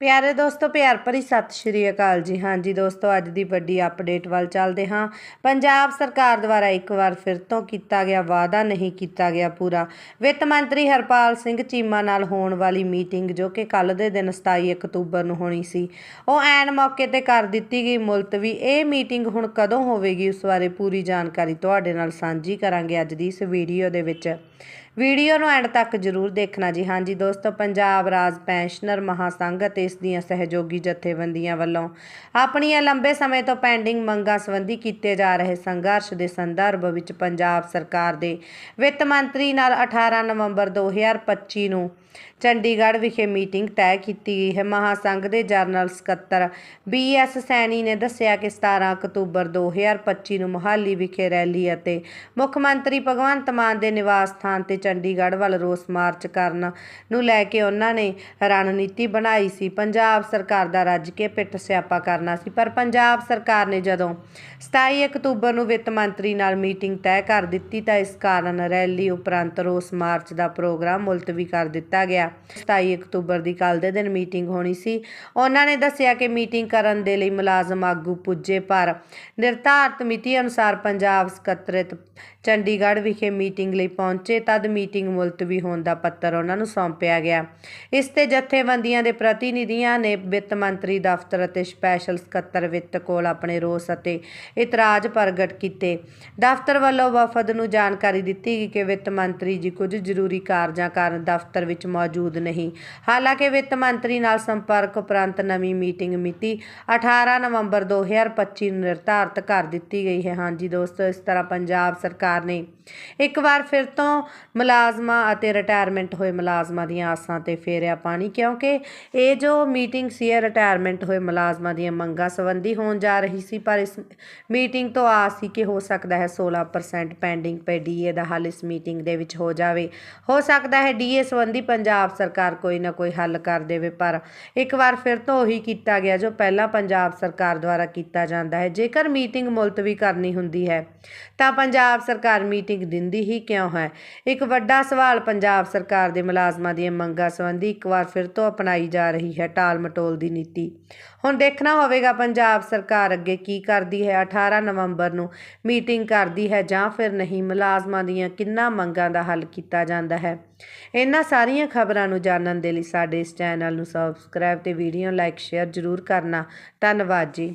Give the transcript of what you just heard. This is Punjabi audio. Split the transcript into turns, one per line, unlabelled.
ਪਿਆਰੇ ਦੋਸਤੋ, ਪਿਆਰ ਭਰੀ ਸਤਿ ਸ਼੍ਰੀ ਅਕਾਲ ਜੀ। ਹਾਂਜੀ ਦੋਸਤੋ, ਅੱਜ ਦੀ ਵੱਡੀ ਅਪਡੇਟ ਵੱਲ ਚੱਲਦੇ ਹਾਂ। ਪੰਜਾਬ ਸਰਕਾਰ ਦੁਆਰਾ ਇੱਕ ਵਾਰ ਫਿਰ ਤੋਂ ਕੀਤਾ ਗਿਆ ਵਾਅਦਾ, ਨਹੀਂ ਕੀਤਾ ਗਿਆ ਪੂਰਾ। ਵਿੱਤ ਮੰਤਰੀ ਹਰਪਾਲ ਸਿੰਘ ਚੀਮਾ ਨਾਲ ਹੋਣ ਵਾਲੀ ਮੀਟਿੰਗ, ਜੋ ਕਿ ਕੱਲ ਦੇ ਦਿਨ 27 ਅਕਤੂਬਰ ਨੂੰ ਹੋਣੀ ਸੀ, ਉਹ ਐਨ ਮੌਕੇ ਤੇ ਕਰ ਦਿੱਤੀ ਗਈ ਮੁਲਤਵੀ ਇਹ ਮੀਟਿੰਗ ਹੁਣ ਕਦੋਂ ਹੋਵੇਗੀ, ਉਸ ਬਾਰੇ ਪੂਰੀ ਜਾਣਕਾਰੀ ਤੁਹਾਡੇ ਨਾਲ ਸਾਂਝੀ ਕਰਾਂਗੇ ਅੱਜ ਦੀ ਇਸ ਵੀਡੀਓ ਦੇ ਵਿੱਚ। ਵੀਡੀਓ ਨੂੰ ਐਂਡ ਤੱਕ ਜਰੂਰ ਦੇਖਣਾ ਜੀ। ਹਾਂਜੀ ਦੋਸਤੋ, ਪੰਜਾਬ ਰਾਜ ਪੈਨਸ਼ਨਰ ਮਹਾਸੰਘ ਅਤੇ ਇਸ ਦੀਆਂ ਸਹਿਯੋਗੀ ਜਥੇਬੰਦੀਆਂ ਵੱਲੋਂ ਆਪਣੀਆਂ ਲੰਬੇ ਸਮੇਂ ਤੋਂ ਪੈਂਡਿੰਗ ਮੰਗਾਂ ਸੰਬੰਧੀ ਕੀਤੇ ਜਾ ਰਹੇ ਸੰਘਰਸ਼ ਦੇ ਸੰਦਰਭ ਵਿੱਚ ਪੰਜਾਬ ਸਰਕਾਰ ਦੇ ਵਿੱਤ ਮੰਤਰੀ ਨਾਲ 18 ਨਵੰਬਰ 2025 ਨੂੰ ਚੰਡੀਗੜ੍ਹ ਵਿਖੇ ਮੀਟਿੰਗ ਤੈਅ ਕੀਤੀ ਗਈ ਹੈ। ਮਹਾਸੰਘ ਦੇ ਜਨਰਲ ਸਕੱਤਰ ਬੀ ਐਸ ਸੈਣੀ ਨੇ ਦੱਸਿਆ ਕਿ 17 ਅਕਤੂਬਰ 2025 ਨੂੰ ਮੁਹਾਲੀ ਵਿਖੇ ਰੈਲੀ ਅਤੇ ਮੁੱਖ ਮੰਤਰੀ ਭਗਵੰਤ ਮਾਨ ਦੇ ਨਿਵਾਸ ਸਥਾਨ ਤੇ ਚੰਡੀਗੜ੍ਹ ਵੱਲ ਰੋਸ ਮਾਰਚ ਕਰਨ ਨੂੰ ਲੈ ਕੇ ਉਹਨਾਂ ਨੇ ਰਣਨੀਤੀ ਬਣਾਈ ਸੀ। ਪੰਜਾਬ ਸਰਕਾਰ ਦਾ ਰੱਜ ਕੇ ਪਿੱਟ ਸਿਆਪਾ ਕਰਨਾ ਸੀ। ਪਰ ਪੰਜਾਬ ਸਰਕਾਰ ਨੇ ਜਦੋਂ 27 ਅਕਤੂਬਰ ਨੂੰ ਵਿੱਤ ਮੰਤਰੀ ਨਾਲ ਮੀਟਿੰਗ ਤੈਅ ਕਰ ਦਿੱਤੀ ਤਾਂ ਇਸ ਕਾਰਨ ਰੈਲੀ ਉਪਰੰਤ ਰੋਸ ਮਾਰਚ ਦਾ ਪ੍ਰੋਗਰਾਮ ਮੁਲਤਵੀ ਕਰ ਦਿੱਤਾ ਗਿਆ। 27 ਅਕਤੂਬਰ ਦੀ ਕੱਲ ਦੇ ਦਿਨ ਮੀਟਿੰਗ ਹੋਣੀ ਸੀ। ਉਹਨਾਂ ਨੇ ਦੱਸਿਆ ਕਿ ਮੀਟਿੰਗ ਕਰਨ ਦੇ ਲਈ ਮੁਲਾਜ਼ਮ ਆਗੂ ਪੁੱਜੇ, ਪਰ ਨਿਰਧਾਰਤ ਮਿਤੀ ਅਨੁਸਾਰ ਪੰਜਾਬ ਸਕੱਤਰਤ ਚੰਡੀਗੜ੍ਹ ਵਿਖੇ ਮੀਟਿੰਗ ਲਈ ਪਹੁੰਚੇ। ਤਦ ਮੀਟਿੰਗ ਮੁਲਤਵੀ ਹੋਣ ਦਾ ਪੱਤਰ ਉਹਨਾਂ ਨੂੰ ਸੌਂਪਿਆ ਗਿਆ। ਇਸ ਤੇ ਜਥੇਬੰਦੀਆਂ ਦੇ ਪ੍ਰਤੀਨਿਧੀਆਂ ਨੇ ਵਿੱਤ ਮੰਤਰੀ, ਦਫ਼ਤਰ ਅਤੇ ਸਪੈਸ਼ਲ ਸਕੱਤਰ ਵਿੱਤ ਕੋਲ ਆਪਣੇ ਰੋਸ ਅਤੇ ਇਤਰਾਜ਼ ਪ੍ਰਗਟ ਕੀਤੇ। ਦਫ਼ਤਰ ਵੱਲੋਂ ਵਫਦ ਨੂੰ ਜਾਣਕਾਰੀ ਦਿੱਤੀ ਗਈ ਕਿ ਵਿੱਤ ਮੰਤਰੀ ਜੀ ਕੁਝ ਜ਼ਰੂਰੀ ਕਾਰਜਾਂ ਕਾਰਨ ਦਫ਼ਤਰ ਵਿੱਚ ਮੌਜੂਦ ਨਹੀਂ। ਹਾਲਾਂਕਿ ਵਿੱਤ ਮੰਤਰੀ ਨਾਲ ਸੰਪਰਕ ਉਪਰੰਤ ਨਵੀਂ ਮੀਟਿੰਗ ਮਿਤੀ 18 ਨਵੰਬਰ 2025 ਨੂੰ ਨਿਰਧਾਰਤ ਕਰ ਦਿੱਤੀ ਗਈ ਹੈ। ਹਾਂਜੀ ਦੋਸਤੋ, ਇਸ ਤਰ੍ਹਾਂ ਪੰਜਾਬ ਸਰਕਾਰ ਨੇ ਇੱਕ ਵਾਰ ਫਿਰ ਤੋਂ ਮੁਲਾਜ਼ਮਾਂ ਅਤੇ ਰਿਟਾਇਰਮੈਂਟ ਹੋਏ ਮੁਲਾਜ਼ਮਾਂ ਦੀਆਂ ਆਸਾਂ ਤੇ ਫੇਰਿਆ ਪਾਣੀ, ਕਿਉਂਕਿ ਇਹ ਜੋ ਮੀਟਿੰਗ ਸੀ, ਇਹ ਰਿਟਾਇਰਮੈਂਟ ਹੋਏ ਮੁਲਾਜ਼ਮਾਂ ਦੀਆਂ ਮੰਗਾਂ ਸੰਬੰਧੀ ਹੋਣ ਜਾ ਰਹੀ ਸੀ, ਪਰ ਇਸ ਮੀਟਿੰਗ ਤੋਂ ਆਸ ਸੀ ਕਿ ਹੋ ਸਕਦਾ ਹੈ 16% ਪੈਂਡਿੰਗ ਪਏ ਡੀਏ ਦਾ ਹੱਲ ਇਸ ਮੀਟਿੰਗ ਦੇ ਵਿੱਚ ਹੋ ਜਾਵੇ। ਹੋ ਸਕਦਾ ਹੈ ਡੀਏ ਸੰਬੰਧੀ ਪੰਜਾਬ ਸਰਕਾਰ ਕੋਈ ਨਾ ਕੋਈ ਹੱਲ ਕਰ ਦੇਵੇ, ਪਰ ਇੱਕ ਵਾਰ ਫਿਰ ਤੋਂ ਉਹੀ ਕੀਤਾ ਗਿਆ ਜੋ ਪਹਿਲਾਂ ਪੰਜਾਬ ਸਰਕਾਰ ਦੁਆਰਾ ਕੀਤਾ ਜਾਂਦਾ ਹੈ। ਜੇਕਰ ਮੀਟਿੰਗ ਮੁਲਤਵੀ ਕਰਨੀ ਹੁੰਦੀ ਹੈ, ਤਾਂ ਪੰਜਾਬ ਸਰਕਾਰ ਮੀਟਿੰਗ ਦਿੰਦੀ ਹੀ ਕਿਉਂ ਹੈ? ਇੱਕ ਵੱਡਾ ਸਵਾਲ ਪੰਜਾਬ ਸਰਕਾਰ ਦੇ ਮੁਲਾਜ਼ਮਾਂ ਦੀਆਂ ਮੰਗਾਂ ਸੰਬੰਧੀ ਇੱਕ ਵਾਰ ਫਿਰ ਤੋਂ ਅਪਣਾਈ ਜਾ ਰਹੀ ਹੈ ਟਾਲ ਮਟੋਲ ਦੀ ਨੀਤੀ। ਹੁਣ ਦੇਖਣਾ ਹੋਵੇਗਾ ਪੰਜਾਬ ਸਰਕਾਰ ਅੱਗੇ ਕੀ ਕਰਦੀ ਹੈ। 18 ਨਵੰਬਰ ਨੂੰ ਮੀਟਿੰਗ ਕਰਦੀ ਹੈ ਜਾਂ ਫਿਰ ਨਹੀਂ, ਮੁਲਾਜ਼ਮਾਂ ਦੀਆਂ ਕਿੰਨਾ ਮੰਗਾਂ ਦਾ ਹੱਲ ਕੀਤਾ ਜਾਂਦਾ ਹੈ? ਇਹਨਾਂ ਸਾਰੀਆਂ ਖਬਰਾਂ ਨੂੰ ਜਾਣਨ ਦੇ ਲਈ ਸਾਡੇ ਇਸ ਚੈਨਲ ਨੂੰ ਸਬਸਕ੍ਰਾਈਬ ਤੇ ਵੀਡੀਓ ਲਾਈਕ ਸ਼ੇਅਰ ਜ਼ਰੂਰ ਕਰਨਾ। ਧੰਨਵਾਦ ਜੀ।